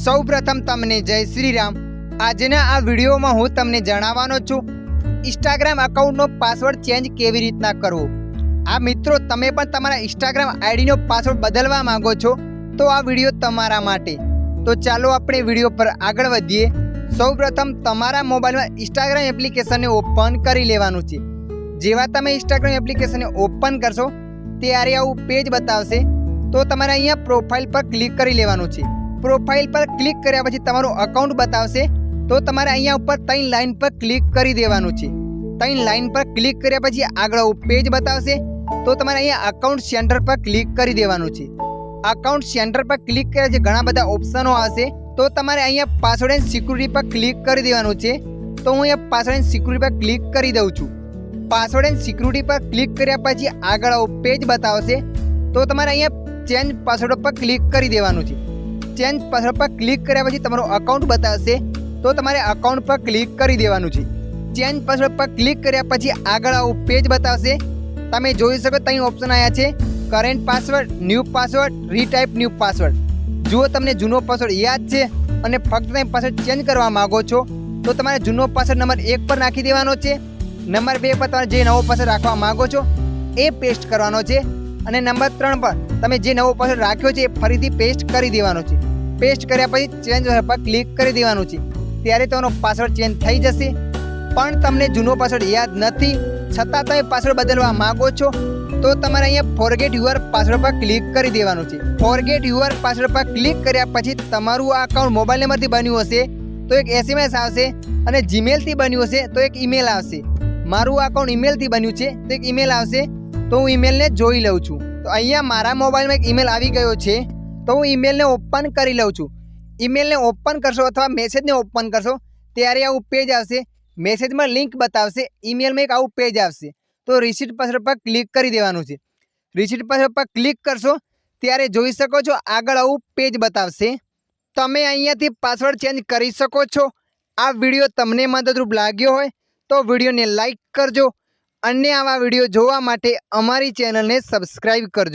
સૌપ્રથમ તમને જય શ્રી રામ આજના આ વિડીયોમાં હું તમને જણાવવાનો છું ઇન્સ્ટાગ્રામ અકાઉન્ટનો પાસવર્ડ ચેન્જ કેવી રીતના કરવો? આ મિત્રો, તમે પણ તમારા ઇન્સ્ટાગ્રામ આઈડીનો પાસવર્ડ બદલવા માંગો છો, તો આ વીડિયો તમારા માટે. તો ચાલો આપણે વીડિયો પર આગળ વધીએ. સૌપ્રથમ તમારા મોબાઈલમાં ઇન્સ્ટાગ્રામ એપ્લિકેશનને ઓપન કરી લેવાનું છે. જેવા તમે ઇન્સ્ટાગ્રામ એપ્લિકેશનને ઓપન કરશો, ત્યારે આવું પેજ બતાવશે. તો તમારે અહીંયા પ્રોફાઇલ પર ક્લિક કરી લેવાનું છે. પ્રોફાઇલ પર ક્લિક કર્યા પછી તમારું અકાઉન્ટ બતાવશે, તો તમારે અહીંયા ઉપર ત્રણ લાઇન પર ક્લિક કરી દેવાનું છે. ત્રણ લાઇન પર ક્લિક કર્યા પછી આગળ પેજ બતાવશે, તો તમારે અહીંયા અકાઉન્ટ સેન્ટર પર ક્લિક કરી દેવાનું છે. અકાઉન્ટ સેન્ટર પર ક્લિક કર્યા પછી ઘણા બધા ઓપ્શનો આવશે, તો તમારે અહીંયા પાસવર્ડ એન્ડ સિક્યુરિટી પર ક્લિક કરી દેવાનું છે. તો હું અહીંયા પાસવર્ડ એન્ડ સિક્યુરિટી પર ક્લિક કરી દઉં છું. પાસવર્ડ એન્ડ સિક્યુરિટી પર ક્લિક કર્યા પછી આગળ પેજ બતાવશે, તો તમારે અહીંયા ચેન્જ પાસવર્ડ પર ક્લિક કરી દેવાનું છે. ચેન્જ પાસવર્ડ પર ક્લિક કર્યા પછી તમારું અકાઉન્ટ બતાવશે. તો તમારે અકાઉન્ટ પર ક્લિક કરી દેવાનું છે. ચેન્જ પાસવર્ડ પર ક્લિક કર્યા પછી આગળ આવું પેજ બતાવશે. તમે જોઈ શકો ત્યાં ઓપ્શન આવ્યા છે. Current password new password retype new password જુઓ તમને જૂનો પાસવર્ડ યાદ છે અને ફક્ત તમે પાસવર્ડ ચેન્જ કરવા માગો છો, તો તમારે જૂનો પાસવર્ડ નંબર એક પર નાખી દેવાનો છે. નંબર બે પર તમારે જે નવો પાસવર્ડ રાખવા માગો છો, એ પેસ્ટ કરવાનો છે. અને નંબર ત્રણ પર તમે જે નવો પાસવર્ડ રાખ્યો છે એ ફરીથી પેસ્ટ કરી દેવાનો છે. પેસ્ટ કર્યા પછી ચેન્જ પર ક્લિક કરી દેવાનું છે. ત્યારે તમારો પાસવર્ડ ચેન્જ થઈ જશે. પણ તમને જૂનો પાસવર્ડ યાદ નથી, છતાં તમે પાસવર્ડ બદલવા માગો છો, તો તમારે અહીંયા ફોરગેટ યુઅર પાસવર્ડ પર ક્લિક કરી દેવાનું છે. ફોરગેટ યુઅર પાસવર્ડ પર ક્લિક કર્યા પછી તમારું આ અકાઉન્ટ મોબાઈલ નંબરથી બન્યું હશે, તો એક એસએમએસ આવશે અને જીમેલથી બન્યું હશે, તો એક ઈમેલ આવશે. મારું અકાઉન્ટ ઈમેલથી બન્યું છે, તો એક ઈમેલ આવશે તો હું ઈમેલને જોઈ લઉં છું. તો અહીંયા મારા મોબાઈલમાં એક ઈમેલ આવી ગયો છે. તો હું ઈમેલને ઓપન કરી લઉં છું. ઈમેલને ઓપન કરશો અથવા મેસેજને ઓપન કરશો, ત્યારે આવું પેજ આવશે. મેસેજમાં લિંક બતાવશે. ઈમેલમાં એક આવું પેજ આવશે. તો રિસીટ પાછળ પર ક્લિક કરી દેવાનું છે. રિસીટ પાછળ પર ક્લિક કરશો, ત્યારે જોઈ શકો છો આગળ આવું પેજ બતાવશે. તમે અહીંયાથી પાસવર્ડ ચેન્જ કરી શકો છો. આ વીડિયો તમને મદદરૂપ લાગ્યો હોય, તો વિડીયોને લાઈક કરજો. અન્ય આવા વીડિયો જોવા માટે અમારી ચેનલને સબસ્ક્રાઈબ કરજો.